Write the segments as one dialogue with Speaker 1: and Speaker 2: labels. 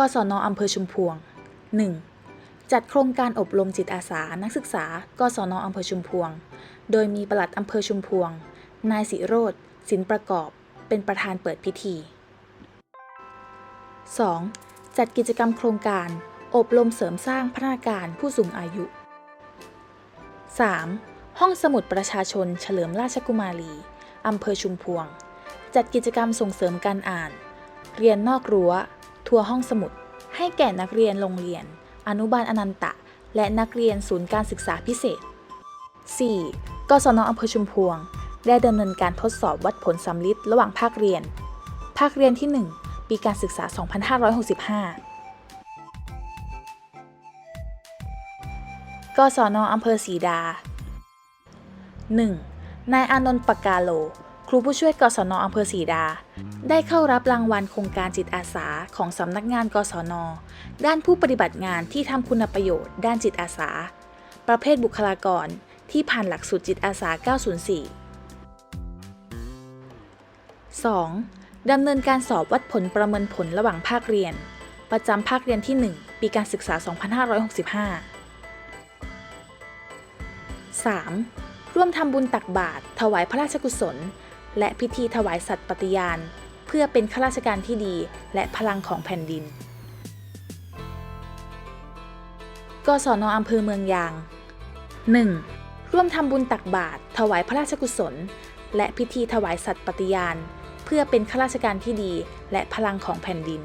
Speaker 1: กศนอำเภอชุมพวง 1. จัดโครงการอบรมจิตอาสานักศึกษากศนอำเภอชุมพวง โดยมีปลัดอำเภอชุมพวง นายสิโรธสินประกอบ เป็นประธานเปิดพิธี 2. จัดกิจกรรมโครงการ อบรมเสริมสร้างพัฒนาการผู้สูงอายุ 3. ห้องสมุดประชาชนเฉลิมราชกุมารีอำเภอชุมพวง จัดกิจกรรมส่งเสริมการอ่าน เรียนนอกรั้ว ทัวร์ห้องสมุด ให้แก่นักเรียนโรงเรียน อนุบาลอนันตะ และนักเรียนศูนย์การศึกษาพิเศษ 4. กศนอำเภอชุมพวง ได้ดำเนินการทดสอบวัดผลสำลิดระหว่างภาคเรียน ภาคเรียนที่ 1 ปีการศึกษา 2565กศนอำเภอศรีดา 1. นายอานนท์ปากกาโล ครูผู้ช่วยกศนอำเภอศรีดา ได้เข้ารับรางวัลโครงการจิตอาสาของสำนักงานกศน ด้านผู้ปฏิบัติงานที่ทำคุณประโยชน์ด้านจิตอาสา ประเภทบุคลากรที่ผ่านหลักสูตรจิตอาสา 904 2. ดำเนินการสอบวัดผลประเมินผลระหว่างภาคเรียน ประจำภาคเรียนที่ 1 ปีการศึกษา 2565 3. ร่วมทำบุญตักบาตรถวายพระราชกุศล และพิธีถวายสัตย์ปฏิญาณ เพื่อเป็นข้าราชการที่ดีและพลังของแผ่นดิน กศนอำเภอเมืองยาง 1. ร่วมทำบุญตักบาตรถวายพระราชกุศล และพิธีถวายสัตย์ปฏิญาณ เพื่อเป็นข้าราชการที่ดีและพลังของแผ่นดิน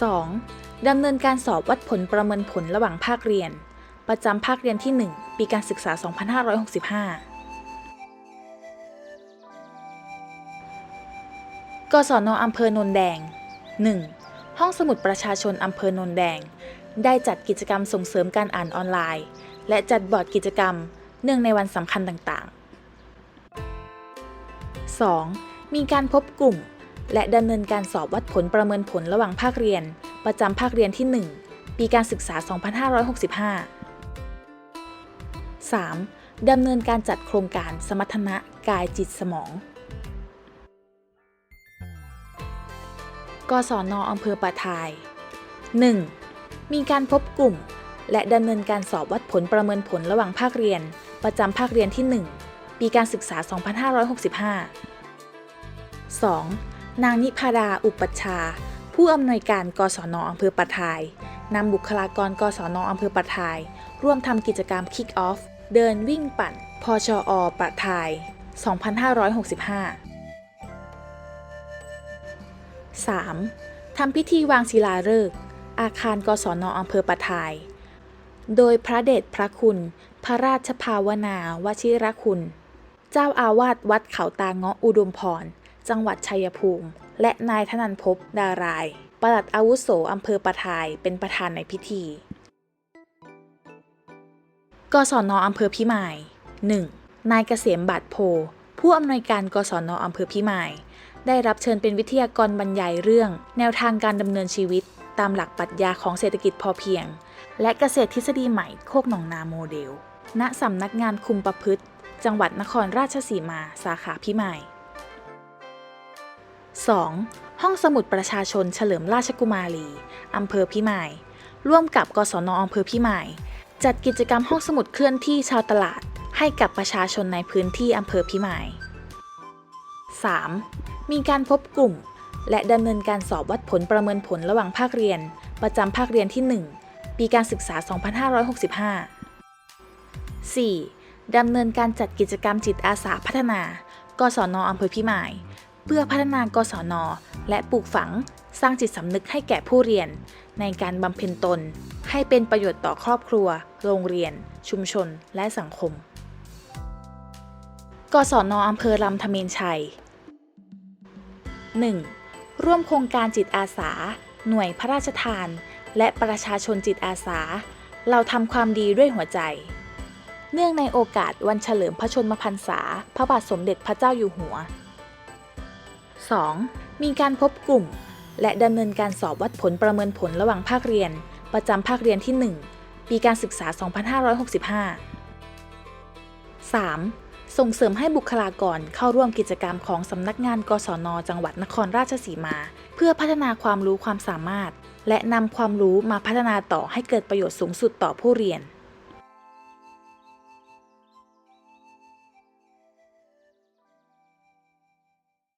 Speaker 1: 2. ดำเนินการสอบวัดผลประเมินผลระหว่างภาคเรียน ประจำภาคเรียนที่ 1 ปีการศึกษา 2565 กศนอำเภอโนนแดง 1. ห้องสมุดประชาชนอำเภอโนนแดง ได้จัดกิจกรรมส่งเสริมการอ่านออนไลน์ และจัดบอร์ดกิจกรรม เนื่องในวันสำคัญต่างๆ 2. มีการพบกลุ่ม และดำเนินการสอบวัดผลประเมินผลระหว่างภาคเรียน ประจำภาคเรียนที่ 1 ปีการศึกษา 2565 3. ดำเนินการจัดโครงการสมรรถนะกายจิตสมอง กศนอำเภอปะทาย 1. มีการพบกลุ่ม และดำเนินการสอบวัดผลประเมินผลระหว่างภาคเรียน ประจำภาคเรียนที่ 1 ปีการศึกษา 2565 2. นางนิพาดาอุปัชชา ผู้อำนวยการกศนอำเภอปะทายนำบุคลากรกศนอำเภอปะทาย ร่วมทำกิจกรรม Kick Off เดินวิ่งปั่นพชอปะทาย 2565 3. ทำพิธีวางศิลาฤกษ์อาคารกศนอำเภอปะทาย โดยพระเดชพระคุณ พระราชภาวนาวชิรคุณ เจ้าอาวาสวัดเขาตาเงาะอุดมพร จังหวัดชัยภูมิ และนายธนันพบดาราย ปลัดอาวุโสอำเภอปะทายเป็นประธานในพิธี กศนอำเภอพิมาย 1. นายเกษมบาดโพ ผู้อำนวยการกศนอำเภอพิมาย ได้รับเชิญเป็นวิทยากรบรรยายเรื่อง แนวทางการดำเนินชีวิต ตามหลักปรัชญาของเศรษฐกิจพอเพียง และเกษตรทฤษฎีใหม่โคกหนองนาโมเดล ณสำนักงานคุมประพฤติ จังหวัดนครราชสีมาสาขาพิมาย 2. ห้องสมุดประชาชนเฉลิมราชกุมารีอำเภอพิมาย ร่วมกับกศนอำเภอพิมาย จัดกิจกรรมห้องสมุดเคลื่อนที่ชาวตลาด ให้กับประชาชนในพื้นที่อำเภอพิมาย 3. มีการพบกลุ่ม และดำเนินการสอบวัดผลประเมินผลระหว่างภาคเรียน ประจำภาคเรียนที่ 1 ปีการศึกษา 2565 4. ดำเนินการจัดกิจกรรมจิตอาสาพัฒนากศนอำเภอพิมาย เพื่อพัฒนากศน และปลูกฝัง สร้างจิตสำนึกให้แก่ผู้เรียน ในการบำเพ็ญตน ให้เป็นประโยชน์ต่อครอบครัว โรงเรียน ชุมชน และสังคมกศนอำเภอลำธเมนชัย 1. ร่วมโครงการจิตอาสา หน่วยพระราชทาน และประชาชนจิตอาสา เราทำความดีด้วยหัวใจ เนื่องในโอกาสวันเฉลิมพระชนมพรรษา พระบาทสมเด็จพระเจ้าอยู่หัว 2. มีการพบกลุ่ม และดำเนินการสอบวัดผลประเมินผลระหว่างภาคเรียน ประจำภาคเรียนที่ 1 ปีการศึกษา 2565 3. ส่งเสริมให้บุคลากรเข้าร่วมกิจกรรมของสำนักงานกศน จังหวัดนครราชสีมา เพื่อพัฒนาความรู้ความสามารถ และนำความรู้มาพัฒนาต่อให้เกิดประโยชน์สูงสุดต่อผู้เรียน